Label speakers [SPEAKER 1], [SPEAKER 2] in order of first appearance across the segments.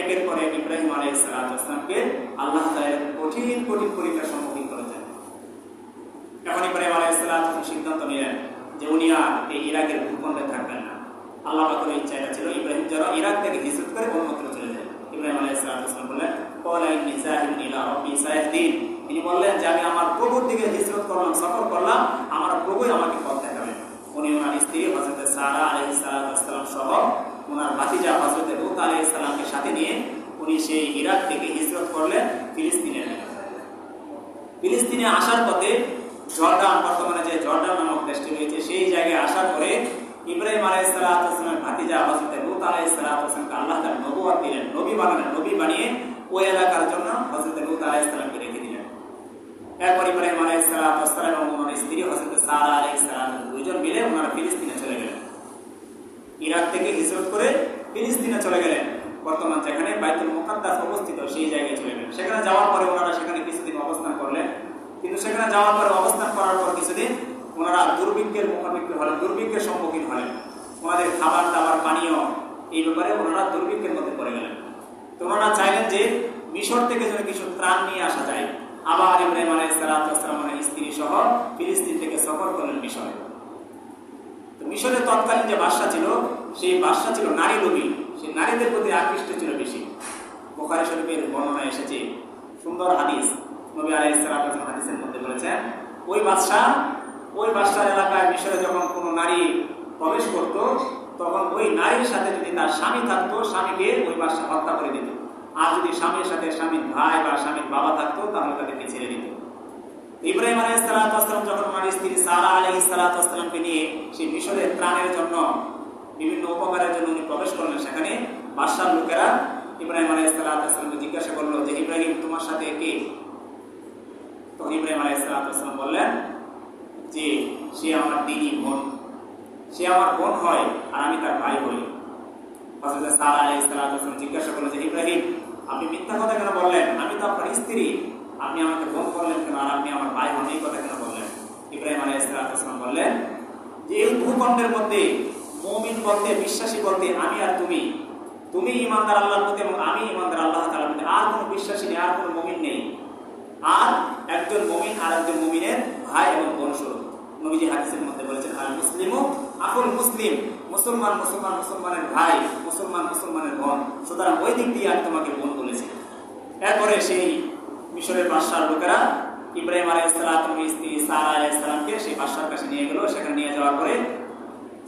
[SPEAKER 1] একের পর ইব্রাহিম আলাইসালামকে আল্লাহ তাআলা কঠিন কঠিন পরীক্ষার সম্মুখীন করেছেন। এখন ইব্রাহিম আলাইসালাম সিদ্ধান্ত নিলেন যে উনি আর এই ইরাকের ভূখণ্ডে থাকবেন না। আল্লাহ পাকের ইচ্ছা এটা ছিল ইব্রাহিম যেন ইরাক থেকে হিজরত করে অন্যত্র চলে যায়। ইব্রাহিম বললেন ইলা রাব্বি সায়াহদিন। তিনি বললেন যে, আমি আমার প্রভুর দিকে হিজরত করলাম, সফর করলাম, আমার প্রভুই আমাকে পথ দেখাবেন। উনি ওনার স্ত্রী হজরত সারা আলহি সালাম সহ ওনার ভাতিজা হজরত লুত আলহি সালামকে সাথে নিয়ে উনি সেই ইরাক থেকে হিজরত করলেন ফিলিস্তিনের। ফিলিস্তিনে আসার পথে জর্ডান, বর্তমানে যে জর্ডান নামক দেশটি রয়েছে, সেই জায়গায় আসার পরে ইব্রাহিম আলাই সালামের ভাতিজা হজরত লুত আলাই সালামকে আল্লাহ তার নবুয়াত দিলেন, নবী বানালেন, নবী বানিয়ে ওই এলাকার জন্য হজরত লুত আলাই সালামকে রেখে দিলেন। এরপর ইব্রাহিম আলাই সালাম এবং ওনার স্ত্রী হজরত সারা আলাই সালাম দুইজন মিলে ওনারা ফিলিস্তিনে চলে গেলেন। ইরাক থেকে হিজরত করে ফিলিস্তিনে চলে গেলেন। বর্তমান যেখানে বাইতুল মুকাদ্দাস অবস্থিত, সেই জায়গায় চলে গেলেন। সেখানে যাওয়ার পরে ওনারা সেখানে কিছুদিন অবস্থান করলেন। কিন্তু সেখানে যাওয়ার পরে অবস্থান করার পর কিছুদিন ওনারা দুর্ভিক্ষের মুখোমুখি হলেন, দুর্ভিক্ষের সম্মুখীন হলেন। ওনাদের খাবার দাবার, পানীয়, এই ব্যাপারে ওনারা দুর্ভিক্ষের মধ্যে পড়ে গেলেন। তো ওনারা চাইলেন যে মিশর থেকে যেন কিছু ত্রাণ নিয়ে আসা যায়। আবার ইব্রাহিম আলাইসালামের স্ত্রী সহ ফিলিস্তিন থেকে সফর করলেন মিশরে। তো মিশরের তৎকালীন যে বাদশা ছিল সেই বাদশা ছিল নারী লোভী। সেই নারীদের প্রতি আকৃষ্ট ছিল বেশি। বোখারি শরীফের বর্ণনা এসেছে সুন্দর হাদিস। নবী আলাই ইসলাম হাদিসের মধ্যে বলেছেন, ওই বাদশাহ, ওই বাদশার এলাকায় মিশরে যখন কোনো নারী প্রবেশ করত, তখন ওই নারীর সাথে যদি তার স্বামী থাকতো, স্বামীকে ওই বাদশাহ হত্যা করে দিত। আর যদি স্বামীর সাথে স্বামীর ভাই বা স্বামীর বাবা থাকতো, তাহলে তাদেরকে ছেড়ে দিত। ইব্রাহিম আলাই সালাতাম যখন ওনার স্ত্রী সারা আলাই সালাতামকে নিয়ে সেই মিশরের ত্রাণের জন্য বিভিন্ন উপকারের জন্য উনি প্রবেশ করলেন। সেখানে বাদশার লোকেরা ইব্রাহিম আলাই সালাতামকে জিজ্ঞাসা করল যে, ইব্রাহিম, তোমার সাথে কে? তখন ইব্রাহিম আলাই সালাতাম বললেন যে, সে আমার দিনই বোন। সে আমার বোন হয় আর আমি তার ভাই হই। হযরত সারা সালাম জিজ্ঞাসা করলেন যে, ইব্রাহিম, আপনি মিথ্যা কথা কেন বললেন? আমি তো আপনার স্ত্রী। আপনি আমাকে বোন করলেন কেন আর আপনি আমার ভাই হন? এই কথা কেন বললেন? ইব্রাহিম আলাইহিস সালাম বললেন যে, এই ভূখণ্ডের মধ্যে মুমিন বলতে, বিশ্বাসী বলতে, আমি আর তুমি। তুমি ইমানদার আল্লাহর প্রতি এবং আমি ইমানদার আল্লাহ তাআলার প্রতি। আর কোনো বিশ্বাসী নেই, আর কোনো মুমিন নেই। আর একজন মুমিন আর একজন মুমিনের ভাই এবং বোন স্বরূপ। নবীজি হাদিসের মধ্যে বলেছেন আল মুসলিমু আকুল মুসলিম, মুসলমান মুসলমান মুসলমানের ভাই, মুসলমান মুসলমানের বোন। সুতরাং ওই দিক দিয়ে আমি তোমাকে বোন বলেছি। এরপরে সেই মিশরের বাদশার লোকেরা ইব্রাহিম আলাইসালাম স্ত্রী সারা আলাইসালামকে সেই বাদশার কাছে নিয়ে গেল। সেখানে নিয়ে যাওয়ার পরে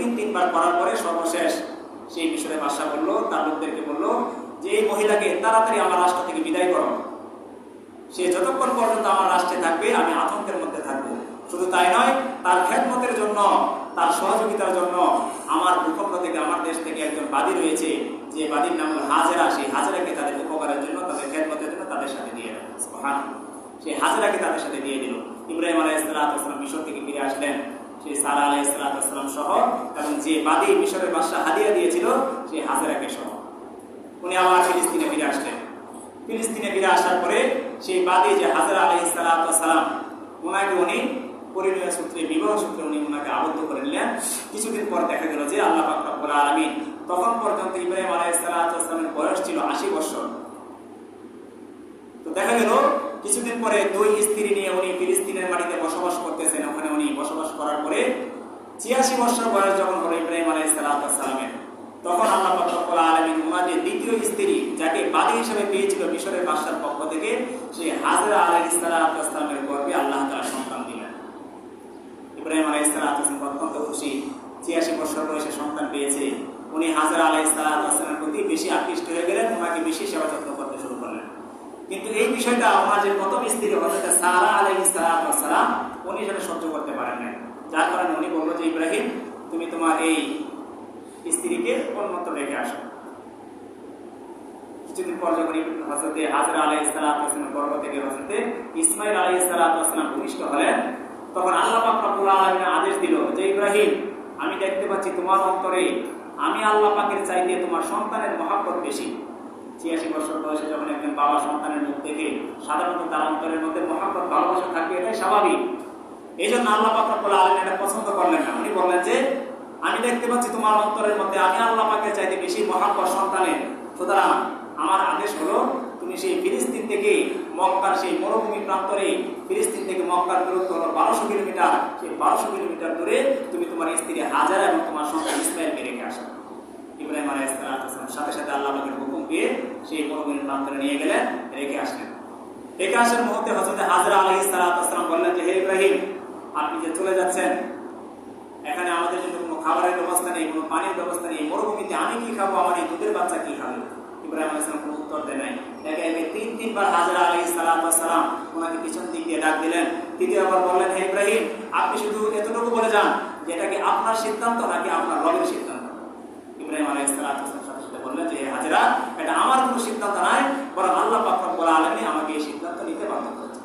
[SPEAKER 1] তিন, তিনবার করার পরে সর্বশেষ সেই বিষয়ে বাদশাহ বলল, তার লোকদেরকে বলল যে, এই মহিলাকে তাড়াতাড়ি আমার রাষ্ট্র থেকে বিদায় করো। সে যতক্ষণ পর্যন্ত আমার রাষ্ট্রে থাকবে, আমি আতঙ্কের মধ্যে থাকব। শুধু তাই নয়, তার খেদমতের জন্য, তার সহযোগিতার জন্য আমার ভূখণ্ড থেকে আমার দেশ থেকে একজন বাদী রয়েছে, যে বাদীর নাম হলো হাজেরা। সেই হাজেরাকে তাদের উপকারের জন্য, তাদের খেদমতের জন্য তাদের সাথে দিয়ে দেন সেই হাজেরাকে তাদের সাথে দিয়ে দিল ইব্রাহিম আলাহ ইসলাম মিশর থেকে ফিরে আসলেন। সেই সারা আলাহ ইসলাম সহ এবং যে বাদী মিশরের বাদশাহ হাদিয়া দিয়েছিল সেই হাজেরাকে সহ। উনি আবার ফিলিস্তিনে ফিরে আসলেন। ফিলিস্তিনে ফিরে আসার পরে সেই বাদী যে হাজারা আলহ সালাম ওনাকে উনি পরিণয় সূত্রে বিবাহ সূত্রে উনি ওনাকে আবদ্ধ করে নিলেন। কিছুদিন পর দেখা গেল যে আল্লাহ পাকুল আলমিন, তখন পর্যন্ত ইব্রাহিম আলাহ সালামের বয়স ছিল আশি বছর। কিছুদিন পরে দুই স্ত্রী নিয়ে উনি ফিলিস্তিনের মাটিতে বসবাস করতেছেন। ওখানে উনি বসবাস করার পরে ছিয়াশি বছর বয়স যখন হলো ইব্রাহিম আলাহ সালামের, তখন আল্লাহ পাকুল আলমিন ওনাদের দ্বিতীয় স্ত্রী, যাকে বাদী হিসেবে পেয়েছিল মিশরের বাদশার পক্ষ থেকে সেই হাজরা আলাহ ইসলামের গর্বে আল্লাহ তারা সন্তান দিলেন। ইব্রাহিম আলাহ ইসলাম অত্যন্ত খুশি, ছিয়াশি বছর বয়সে সন্তান পেয়েছে। উনি হাজরা আলাহ ইসলামের প্রতি বেশি আকৃষ্ট হয়ে গেলেন ওনাকে বেশি সেবা যত্ন কিন্তু এই বিষয়টা আমার যে প্রথম স্ত্রী হজরত সারা আলাহ ইসলাম উনি সেটা সহ্য করতে পারেন না যার কারণে উনি বলল যে, ইব্রাহিম, তুমি তোমার এই স্ত্রীকে অন্যত্র রেখে আসো। কিছুদিন পর যখন হজরতে হাজরা আলাই ইসলামের গর্ভ থেকে হজরতে ইসমাইল আলাই ইসলাম ভূমিষ্ঠ হলেন, তখন আল্লাহ পাক রব্বুল আলামিন আদেশ দিল যে, ইব্রাহিম, আমি দেখতে পাচ্ছি তোমার অন্তরে, আমি আল্লাহ পাকের চাইতে তোমার সন্তানের মহাব্বত বেশি। ছিয়াশি বছর বয়সে যখন একজন বাবা সন্তানের মুখ দেখে সাধারণত তার অন্তরের মধ্যে মহাব্বত, ভালোবাসা থাকবে এটাই স্বাভাবিক। এই জন্য আল্লাহ পাক রব্বুল আলামিন এটা পছন্দ করলেন না। উনি বললেন যে, আমি দেখতে পাচ্ছি তোমার অন্তরের মধ্যে আমি আল্লাহ পাকের চাইতে বেশি মহাব্বত সন্তানের। সুতরাং আমার আদেশ হলো, তুমি সেই ফিলিস্তিন থেকে মক্কার সেই মরুভূমি প্রান্তরে, ফিলিস্তিন থেকে মক্কার দূরত্ব হলো বারোশো কিলোমিটার। সেই বারোশো কিলোমিটার দূরে তুমি তোমার স্ত্রী হাজারা এবং তোমার সন্তান ইসমাইলকে রেখে আসো। ইব্রাহিম আলাইহিসসালাম সাথে সাথে আল্লাহ পাকের সেই মরুভূমি প্রান্তরে নিয়ে গেলেন, রেখে আসলেন। রেখে আসার মুহূর্তে হজরত হাজরা আলাইহিসসালাম বললেন যে, হে ইব্রাহিম, আপনি যে চলে যাচ্ছেন, এখানে আমাদের জন্য কোনো খাবারের ব্যবস্থা নেই, কোনো পানির ব্যবস্থা নেই মরুভূমিতে আমি কি খাব, আমার এই দুধের বাচ্চা কি খাবে? ইব্রাহিম আলাইহিস সালাম কোনো উত্তর দেয় নাই। একে তিন, তিনবার হাজরা আলাইহিস সালাম ওনাকে পিছন দিক দিয়ে ডাক দিলেন। তৃতীয়বার বললেন, হে ইব্রাহিম, আপনি শুধু এতটুকু বলে যান যে, এটা কি আপনার সিদ্ধান্ত নাকি আপনার রবের সিদ্ধান্ত? ইব্রাহিম আলাইহিস সালাম সাথে সাথে বললেন যে হে হাজরা এটা আমার কোনো সিদ্ধান্ত নয় বরং আল্লাহ পাক রব্বুল আলামিন আমাকে এই সিদ্ধান্ত নিতে বাধ্য করেছেন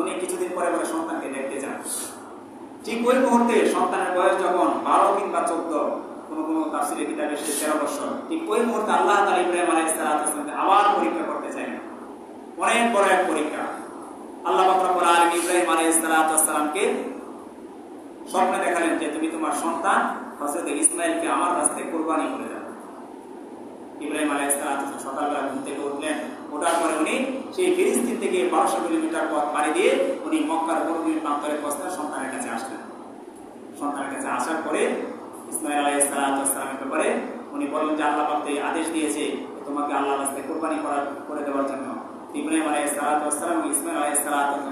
[SPEAKER 1] উনি কিছুদিন পরে পরে সন্তানকে দেখতে যান। ঠিক ওই মুহূর্তে সন্তানের বয়স যখন বারো কিংবা চোদ্দ, কোনো কোনো তাফসিরে কিতাবে সে তেরো বছর ঠিক ওই মুহূর্তে আল্লাহ তালা ইব্রাহিম আলাই সালাতামকে আবার পরীক্ষা করতে চাই অনেক বড় এক পরীক্ষা। আল্লাহ বাকরাবুল আলম ইব্রাহিম আলাই সালাতামকে স্বপ্নে দেখালেন যে তুমি তোমার সন্তান হজরত ইসমাইলকে আমার রাস্তায় কোরবানি করে দাও। ইব্রাহিম আলাই সকালবেলা ঘুম থেকে উঠলেন। ওঠার পরে উনি সেই ফিলিস্তিন থেকে বারোশো কিলোমিটার পথ পাড়ি দিয়ে উনি মক্কার মরুভূমির প্রান্তরে পৌঁছলেন সন্তানের কাছে আসলেন। সন্তানের কাছে আসার পরে ইসমাইল আলাই ব্যাপারে উনি বললেন যে, আল্লাহ পাক আদেশ দিয়েছে, তোমাকে আল্লাহ রাস্তায় কোরবানি করার, করে দেওয়ার জন্য। ইব্রাহিম আলাই সালাতাম ইসমাইল আলাই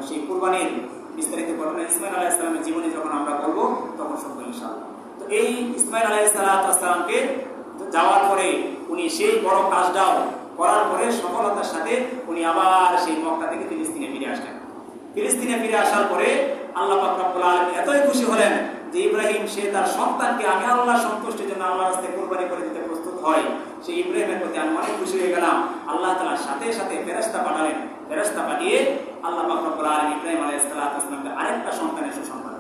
[SPEAKER 1] সেই কোরবানির বিস্তারিত ঘটনা ইসমাইল আলাই জীবনে যখন আমরা বলব তখন শুনব ইনশাআল্লাহ। তো এই ইসমাইল আলাই যাওয়ার পরে উনি সেই বড় কাজটাও করার পরে সফলতার সাথে উনি আবার সেই মক্কা থেকে ফিলিস্তিনে ফিরে আসলেন। ফিলিস্তিনে ফিরে আসার পরে আল্লাহ পাকুল এতই খুশি হলেন যে ইব্রাহিম, সে তার সন্তানকে আমি আল্লাহ সন্তুষ্টির জন্য আল্লাহ রাস্তায় কোরবানি করে দিতে প্রস্তুত হয়। সেই ইব্রাহিমের প্রতি আমি অনেক খুশি হয়ে গেলাম। আল্লাহ তালার সাথে সাথে ফেরস্তা পাঠালেন। ফেরাস্তা পাঠিয়ে আল্লাহ পাকুল আলম ইব্রাহিম আলাই সাল্লাহামকে আরেকটা সন্তানের সুসন্তান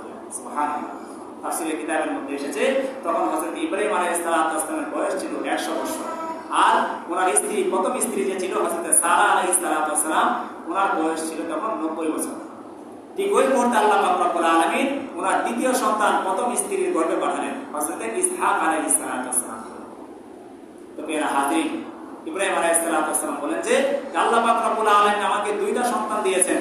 [SPEAKER 1] তাফসিলের কিতাবের মধ্যে এসেছে, তখন হজরত ইব্রাহিম আলাই সাল্লাহামের বয়স ছিল ওনার স্ত্রী, প্রথম স্ত্রী যে ছিল হজরত সারা আলাই সালাম, ওনার বয়স ছিল তখন নব্বই বছর। ঠিক ওই মুহূর্তে আল্লাহ রব্বুল আলমিন ওনার দ্বিতীয় সন্তান প্রথম স্ত্রীর গর্ভে পাঠালেন হজরত ইসহাক আলাই সালাম। তো এরা হাজির ইব্রাহিম আলাই সালাম বলেন যে, আল্লাহ রব্বুল আলমিন আমাকে দুইটা সন্তান দিয়েছেন।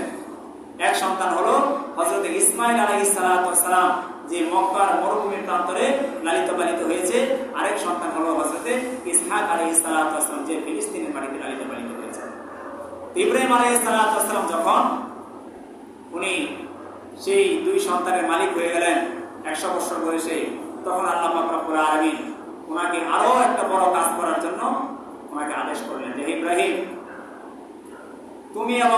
[SPEAKER 1] এক সন্তান হলো হজরত ইসমাইল আলাই সালাম যে মক্কার মরুভূমির প্রান্তরে লালিত পালিত হয়েছে, আরেক সন্তান হলো হজরতে ইসহাক আলী ইসালাম যে ফিলিস্তিনের মাটিতে লালিত পালিত হয়েছে। ইব্রাহিম আলী ইসালাম যখন উনি সেই দুই সন্তানের মালিক হয়ে গেলেন, একশো বছর বয়সে, তখন আল্লাহ পাকুর আলমিন ওনাকে আরও একটা বড় কাজ করার জন্য ওনাকে আদেশ করলেন যে ইব্রাহিম, তুমি এবং